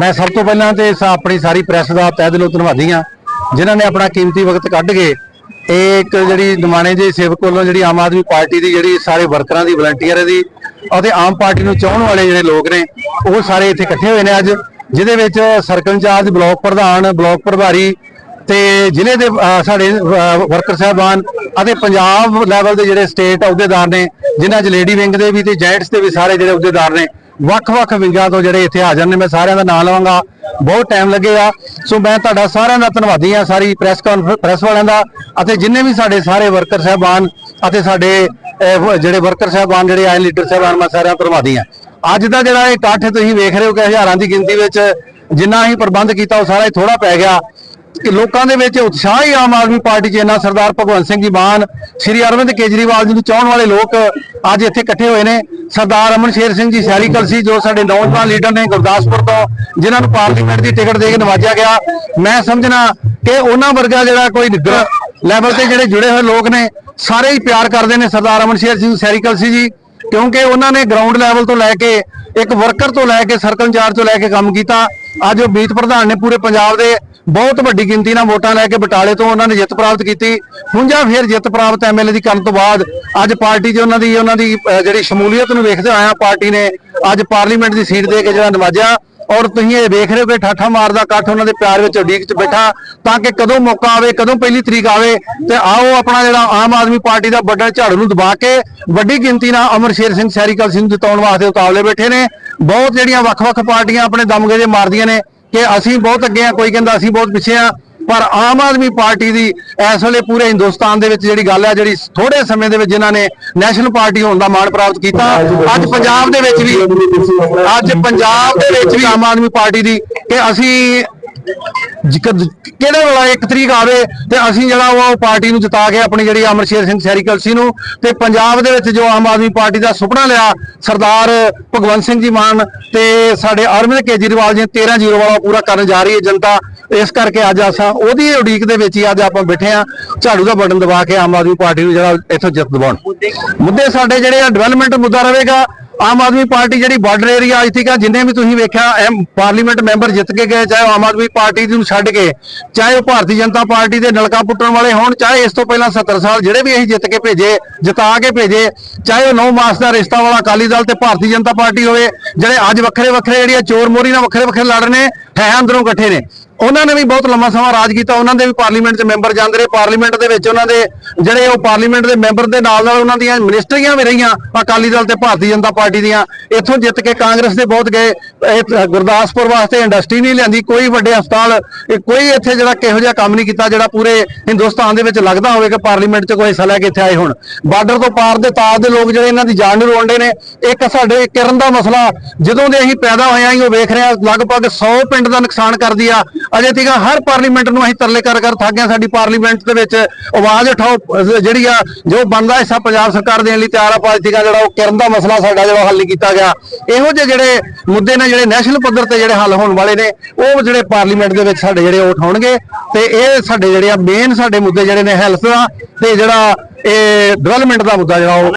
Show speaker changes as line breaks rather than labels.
ਮੈਂ ਸਭ ਤੋਂ ਪਹਿਲਾਂ ਤੇ ਸ- ਆਪਣੀ ਸਾਰੀ ਪ੍ਰੈਸ ਦਾ ਤਹਿ ਦਿਲੋਂ ਧੰਨਵਾਦੀ ਹਾਂ, ਜਿਨ੍ਹਾਂ ਨੇ ਆਪਣਾ ਕੀਮਤੀ ਵਕਤ ਕੱਢ ਕੇ ਇਹ ਇੱਕ ਜਿਹੜੀ ਨਿਮਾਣੇ ਦੇ ਸੇਵਕ ਵੱਲੋਂ ਜਿਹੜੀ ਆਮ ਆਦਮੀ ਪਾਰਟੀ ਦੀ ਜਿਹੜੀ ਸਾਰੇ ਵਰਕਰਾਂ ਦੀ ਵਲੰਟੀਅਰ ਦੀ ਅਤੇ ਆਮ ਪਾਰਟੀ ਨੂੰ ਚਾਹਣ ਵਾਲੇ ਜਿਹੜੇ ਲੋਕ ਨੇ, ਉਹ ਸਾਰੇ ਇੱਥੇ ਇਕੱਠੇ ਹੋਏ ਨੇ ਅੱਜ, ਜਿਹਦੇ ਵਿੱਚ ਸਰਕਲ ਇੰਚਾਰਜ, ਬਲਾਕ ਪ੍ਰਧਾਨ, ਬਲਾਕ ਪ੍ਰਭਾਰੀ ਤੇ ਜ਼ਿਲ੍ਹੇ ਦੇ ਸਾਡੇ ਵਰਕਰ ਸਾਹਿਬਾਨ ਅਤੇ ਪੰਜਾਬ ਲੈਵਲ ਦੇ ਜਿਹੜੇ ਸਟੇਟ ਅਹੁਦੇਦਾਰ ਨੇ, ਜਿਨ੍ਹਾਂ 'ਚ ਲੇਡੀ ਵਿੰਗ ਦੇ ਵੀ ਤੇ ਜੈਂਟਸ ਦੇ ਵੀ ਸਾਰੇ ਜਿਹੜੇ ਅਹੁਦੇਦਾਰ ਨੇ ਵੱਖ-ਵੱਖ ਵਿੰਗਾਂ ਤੋਂ ਜਿਹੜੇ ਇੱਥੇ ਹਾਜ਼ਰ ਨੇ ਮੈਂ ਸਾਰਿਆਂ ਦਾ ਨਾਮ ਲਵਾਂਗਾ। ਬਹੁਤ ਟਾਈਮ ਲੱਗੇਗਾ। ਸੋ ਮੈਂ ਤੁਹਾਡਾ ਸਾਰਿਆਂ ਦਾ ਧੰਨਵਾਦੀ ਹਾਂ, ਸਾਰੀ ਪ੍ਰੈਸ ਕਾਨਫਰੰਸ ਪ੍ਰੈਸ ਵਾਲਿਆਂ ਦਾ ਅਤੇ ਜਿੰਨੇ ਵੀ ਸਾਡੇ ਸਾਰੇ ਵਰਕਰ ਸਾਹਿਬਾਨ ਅਤੇ ਸਾਡੇ ਜਿਹੜੇ ਵਰਕਰ ਸਾਹਿਬਾਨ, ਜਿਹੜੇ ਆਏ ਲੀਡਰ ਸਾਹਿਬਾਨ, ਮੈਂ ਸਾਰਿਆਂ ਦਾ ਧੰਨਵਾਦੀ ਹਾਂ। ਅੱਜ ਦਾ ਜਿਹੜਾ ਇਹ ਇਕੱਠ ਤੁਸੀਂ ਵੇਖ ਰਹੇ ਹੋ ਕਿ ਹਜ਼ਾਰਾਂ ਦੀ ਗਿਣਤੀ ਵਿੱਚ ਜਿੰਨਾ ਹੀ ਪ੍ਰਬੰਧ ਕੀਤਾ, ਉਹ ਸਾਰਾ ਹੀ ਥੋੜਾ ਪੈ ਗਿਆ। ਲੋਕਾਂ ਦੇ ਵਿੱਚ ਉਤਸ਼ਾਹ ਹੀ ਆਮ ਆਦਮੀ ਪਾਰਟੀ 'ਚ ਇੰਨਾ ਸਰਦਾਰ ਭਗਵੰਤ ਸਿੰਘ ਜੀ ਮਾਨ, ਸ਼੍ਰੀ ਅਰਵਿੰਦ ਕੇਜਰੀਵਾਲ ਜੀ ਨੂੰ ਚਾਹਣ ਵਾਲੇ ਲੋਕ ਅੱਜ ਇੱਥੇ ਇਕੱਠੇ ਹੋਏ ਨੇ। ਸਰਦਾਰ ਅਮਨ ਸ਼ੇਰ ਸਿੰਘ ਜੀ ਸੈਰੀ ਕਲਸੀ ਜੋ ਸਾਡੇ ਨੌਜਵਾਨ ਲੀਡਰ ਨੇ ਗੁਰਦਾਸਪੁਰ ਤੋਂ, ਜਿਨ੍ਹਾਂ ਨੂੰ ਪਾਰਲੀਮੈਂਟ ਦੀ ਟਿਕਟ ਦੇ ਕੇ ਨਵਾਜਿਆ ਗਿਆ। ਮੈਂ ਸਮਝਣਾ ਕਿ ਉਹਨਾਂ ਵਰਗਾ ਜਿਹੜਾ ਕੋਈ ਲੈਵਲ ਤੇ ਜਿਹੜੇ ਜੁੜੇ ਹੋਏ ਲੋਕ ਨੇ, ਸਾਰੇ ਹੀ ਪਿਆਰ ਕਰਦੇ ਨੇ ਸਰਦਾਰ ਅਮਨ ਸ਼ੇਰ ਸਿੰਘ ਸੈਰੀ ਕਲਸੀ ਜੀ, ਕਿਉਂਕਿ ਉਹਨਾਂ ਨੇ ਗਰਾਊਂਡ ਲੈਵਲ ਤੋਂ ਲੈ ਕੇ, ਇੱਕ ਵਰਕਰ ਤੋਂ ਲੈ ਕੇ ਸਰਕਲ ਇੰਚਾਰਜ ਤੋਂ ਲੈ ਕੇ ਕੰਮ ਕੀਤਾ। ਅੱਜ ਉਹ ਮੀਤ ਪ੍ਰਧਾਨ ਨੇ ਪੂਰੇ ਪੰਜਾਬ ਦੇ ਬਹੁਤ ਵੱਡੀ ਗਿਣਤੀ ਨਾਲ ਵੋਟਾਂ ਲੈ ਕੇ ਬਟਾਲੇ ਤੋਂ ਉਹਨਾਂ ਨੇ ਜਿੱਤ ਪ੍ਰਾਪਤ ਕੀਤੀ। ਹੁਣ ਜਾਂ ਫਿਰ ਜਿੱਤ ਪ੍ਰਾਪਤ ਐਮਐਲਏ ਦੀ ਕਰਨ ਤੋਂ ਬਾਅਦ ਅੱਜ ਪਾਰਟੀ 'ਚ ਉਹਨਾਂ ਦੀ ਉਹਨਾਂ ਦੀ ਜਿਹੜੀ ਸ਼ਮੂਲੀਅਤ ਨੂੰ ਵੇਖਦੇ ਆਇਆ ਪਾਰਟੀ ਨੇ ਅੱਜ ਪਾਰਲੀਮੈਂਟ ਦੀ ਸੀਟ ਦੇ ਕੇ ਜਿਹੜਾ ਨਵਾਜਿਆ। ਔਰ ਤੁਸੀਂ ਇਹ ਵੇਖ ਰਹੇ ਹੋ ਕਿ ਠਾਠਾ ਮਾਰਦਾ ਇਕੱਠ ਉਹਨਾਂ ਦੇ ਪਿਆਰ ਵਿੱਚ ਉਡੀਕ 'ਚ ਬੈਠਾ ਤਾਂ ਕਿ ਕਦੋਂ ਮੌਕਾ ਆਵੇ, ਕਦੋਂ ਪਹਿਲੀ ਤਰੀਕ ਆਵੇ ਤੇ ਆਓ ਆਪਣਾ ਜਿਹੜਾ ਆਮ ਆਦਮੀ ਪਾਰਟੀ ਦਾ ਵੱਡਾ ਝਾੜੂ ਨੂੰ ਦਬਾ ਕੇ ਵੱਡੀ ਗਿਣਤੀ ਨਾਲ ਅਮਰ ਸ਼ੇਰ ਸਿੰਘ ਸੈਰੀਕਲ ਸਿੰਘ ਨੂੰ ਜਿਤਾਉਣ ਵਾਸਤੇ ਉਤਾਵਲੇ ਬੈਠੇ ਨੇ। ਬਹੁਤ ਜਿਹੜੀਆਂ ਵੱਖ-ਵੱਖ ਪਾਰਟੀਆਂ ਆਪਣੇ ਦਮਗੇ ਦੇ ਮਾਰਦੀਆਂ ਨੇ ਕਿ ਅਸੀਂ ਬਹੁਤ ਅੱਗੇ ਆ, ਕੋਈ ਕਹਿੰਦਾ ਅਸੀਂ ਬਹੁਤ ਪਿੱਛੇ ਆ, ਪਰ ਆਮ ਆਦਮੀ ਪਾਰਟੀ ਦੀ ਇਸ ਵੇਲੇ ਪੂਰੇ ਹਿੰਦੁਸਤਾਨ ਦੇ ਵਿੱਚ ਜਿਹੜੀ ਗੱਲ ਹੈ ਜਿਹੜੀ ਥੋੜੇ ਸਮੇਂ ਦੇ ਵਿੱਚ ਜਿਨ੍ਹਾਂ ਨੇ ਨੈਸ਼ਨਲ ਪਾਰਟੀ ਹੋਣ ਦਾ ਮਾਣ ਪ੍ਰਾਪਤ ਕੀਤਾ, ਅੱਜ ਪੰਜਾਬ ਦੇ ਵਿੱਚ ਵੀ, ਅੱਜ ਪੰਜਾਬ ਦੇ ਵਿੱਚ ਵੀ ਆਮ ਆਦਮੀ ਪਾਰਟੀ ਦੀ ਕਿ ਅਸੀਂ ਜਿਕ- ਕਿਹੜੇ ਵਾਲਾ ਇੱਕ ਤਰੀਕ ਆਵੇ ਤੇ ਅਸੀਂ ਜਿਹੜਾ ਉਹ ਪਾਰਟੀ ਨੂੰ ਜਿਤਾ ਕੇ ਆਪਣੀ ਜਿਹੜੀ ਅਮਰਸ਼ੇਰ ਸਿੰਘ ਸੈਰੀਕਲ ਸੀ ਨੂੰ ਤੇ ਪੰਜਾਬ ਦੇ ਵਿੱਚ ਜੋ ਆਮ ਆਦਮੀ ਪਾਰਟੀ ਦਾ ਸੁਪਨਾ ਲਿਆ ਸਰਦਾਰ ਭਗਵੰਤ ਸਿੰਘ ਜੀ ਮਾਨ ਤੇ ਸਾਡੇ ਅਰਵਿੰਦ ਕੇਜਰੀਵਾਲ ਜੀ 13 ਜ਼ੀਰੋ ਵਾਲਾ ਪੂਰਾ ਕਰਨ ਜਾ ਰਹੀ ਹੈ ਜਨਤਾ ਇਸ ਕਰਕੇ ਅੱਜ ਅਸਾਂ ਉਹਦੀ ਉਡੀਕ ਦੇ ਵਿੱਚ ਹੀ ਅੱਜ ਆਪਾਂ ਬੈਠੇ ਆ ਝਾੜੂ ਦਾ ਬਟਨ ਦਬਾ ਕੇ ਆਮ ਆਦਮੀ ਪਾਰਟੀ ਨੂੰ ਜਿਹੜਾ ਇੱਥੋਂ ਜਿੱਤ ਦਿਵਾਉਣ। ਮੁੱਦੇ ਸਾਡੇ ਜਿਹੜੇ ਆ ਡਿਵੈਲਪਮੈਂਟ ਮੁੱਦਾ ਰਹੇਗਾ ਆਮ ਆਦਮੀ ਪਾਰਟੀ ਜਿਹੜੀ ਬਾਰਡਰ ਏਰੀਆ ਅੱਜ ਤੱਕ ਆ, ਜਿੰਨੇ ਵੀ ਤੁਸੀਂ ਵੇਖਿਆ ਪਾਰਲੀਮੈਂਟ ਮੈਂਬਰ ਜਿੱਤ ਕੇ ਗਏ ਚਾਹੇ ਉਹ ਆਮ ਆਦਮੀ ਪਾਰਟੀ ਨੂੰ ਛੱਡ ਕੇ ਚਾਹੇ ਉਹ ਭਾਰਤੀ ਜਨਤਾ ਪਾਰਟੀ ਦੇ ਨਲਕਾ ਪੁੱਟਣ ਵਾਲੇ ਹੋਣ ਚਾਹੇ ਇਸ ਤੋਂ ਪਹਿਲਾਂ 70 ਸਾਲ ਜਿਹੜੇ ਵੀ ਅਸੀਂ ਜਿੱਤ ਕੇ ਭੇਜੇ ਜਿਤਾ ਕੇ ਭੇਜੇ ਚਾਹੇ ਉਹ 9 ਮਾਸ ਦਾ ਰਿਸ਼ਤਾ ਵਾਲਾ ਅਕਾਲੀ ਦਲ ਤੇ ਭਾਰਤੀ ਜਨਤਾ ਪਾਰਟੀ ਹੋਵੇ ਜਿਹੜੇ ਅੱਜ ਵੱਖਰੇ ਵੱਖਰੇ ਜਿਹੜੀਆਂ ਚੋਰ ਮੋਰੀ ਨਾਲ ਵੱਖਰੇ ਵੱਖਰੇ ਲੜ ਰਹੇ ਨੇ ਹੈ ਅੰਦਰੋਂ ਇਕੱਠੇ ਨੇ। ਉਹਨਾਂ ਨੇ ਵੀ ਬਹੁਤ ਲੰਮਾ ਸਮਾਂ ਰਾਜ ਕੀਤਾ। ਉਹਨਾਂ ਦੇ ਵੀ ਪਾਰਲੀਮੈਂਟ 'ਚ ਮੈਂਬਰ ਜਾਂਦੇ ਰਹੇ। ਪਾਰਲੀਮੈਂਟ ਦੇ ਵਿੱਚ ਉਹਨਾਂ ਦੇ ਜਿਹੜੇ ਉਹ ਪਾਰਲੀਮੈਂਟ ਦੇ ਮੈਂਬਰ ਦੇ ਨਾਲ ਨਾਲ ਉਹਨਾਂ ਦੀਆਂ ਮਿਨਿਸਟਰੀਆਂ ਵੀ ਰਹੀਆਂ। ਅਕਾਲੀ ਦਲ ਤੇ ਭਾਰਤੀ ਜਨਤਾ ਪਾਰਟੀ ਦੀਆਂ। ਇੱਥੋਂ ਜਿੱਤ ਕੇ ਕਾਂਗਰਸ ਦੇ ਬਹੁਤ ਗਏ। ਗੁਰਦਾਸਪੁਰ ਵਾਸਤੇ ਇੰਡਸਟਰੀ ਨਹੀਂ ਲਿਆਂਦੀ। ਕੋਈ ਵੱਡੇ ਹਸਪਤਾਲ ਕੋਈ ਇੱਥੇ ਜਿਹੜਾ ਕਿਹੋ ਜਿਹਾ ਕੰਮ ਨਹੀਂ ਕੀਤਾ, ਜਿਹੜਾ ਪੂਰੇ ਹਿੰਦੁਸਤਾਨ ਦੇ ਵਿੱਚ ਲੱਗਦਾ ਹੋਵੇ ਕਿ ਪਾਰਲੀਮੈਂਟ 'ਚ ਕੋਈ ਹਿੱਸਾ ਲੈ ਕੇ ਇੱਥੇ ਆਏ ਹੋਣ। ਬਾਰਡਰ ਤੋਂ ਪਾਰ ਦੇ ਤਾਰ ਦੇ ਲੋਕ ਜਿਹੜੇ ਇਹਨਾਂ ਦੀ ਜਾਨ ਨੂੰ ਰੋਂਦੇ ਨੇ। ਇੱਕ ਸਾਡੇ ਕਿਰਨ ਦਾ ਮਸਲਾ, ਜਦੋਂ ਦੇ ਅਸੀਂ ਪੈਦਾ ਹੋਏ ਆਂ ਉਹ ਵੇਖ ਰਹੇ ਹਾਂ ਲਗਭਗ 100 ਪਿੰਡ ਦਾ ਨੁਕਸਾਨ ਕਰਦੀ ਆ। ਅਜੇ ਤੀਕ ਹਰ ਪਾਰਲੀਮੈਂਟ ਨੂੰ ਅਸੀਂ ਤਰਲੇ ਕਰ ਕਰ ਥੱਕ ਗਏ ਸਾਡੀ ਪਾਰਲੀਮੈਂਟ ਦੇ ਵਿੱਚ। ਆਵਾਜ਼ ਉਠਾਓ ਜਿਹੜੀ ਆ, ਜੋ ਬਣਦਾ ਹਿੱਸਾ ਪੰਜਾਬ ਸਰਕਾਰ ਦੇਣ ਲਈ ਤਿਆਰ ਆ ਪਾਰਟੀਆਂ ਜਿਹੜਾ ਉਹ ਕਿਰਨ ਦਾ ਮਸਲਾ ਸਾਡਾ ਜਿਹੜਾ ਹੱਲ ਨਹੀਂ ਕੀਤਾ ਗਿਆ। ਇਹੋ ਜਿਹੇ ਜਿਹੜੇ ਮੁੱਦੇ ਨੇ, ਜਿਹੜੇ ਨੈਸ਼ਨਲ ਪੱਧਰ ਤੇ ਜਿਹੜੇ ਹੱਲ ਹੋਣ ਵਾਲੇ ਨੇ, ਉਹ ਜਿਹੜੇ ਪਾਰਲੀਮੈਂਟ ਦੇ ਵਿੱਚ ਸਾਡੇ ਜਿਹੜੇ ਉਹ ਉਠਾਉਣਗੇ। ਤੇ ਇਹ ਸਾਡੇ ਜਿਹੜੇ ਆ ਮੇਨ ਸਾਡੇ ਮੁੱਦੇ ਜਿਹੜੇ ਨੇ ਹੈਲਥ ਦਾ, ਤੇ ਜਿਹੜਾ ਇਹ ਡਿਵੈਲਪਮੈਂਟ ਦਾ ਮੁੱਦਾ ਜਿਹੜਾ ਉਹ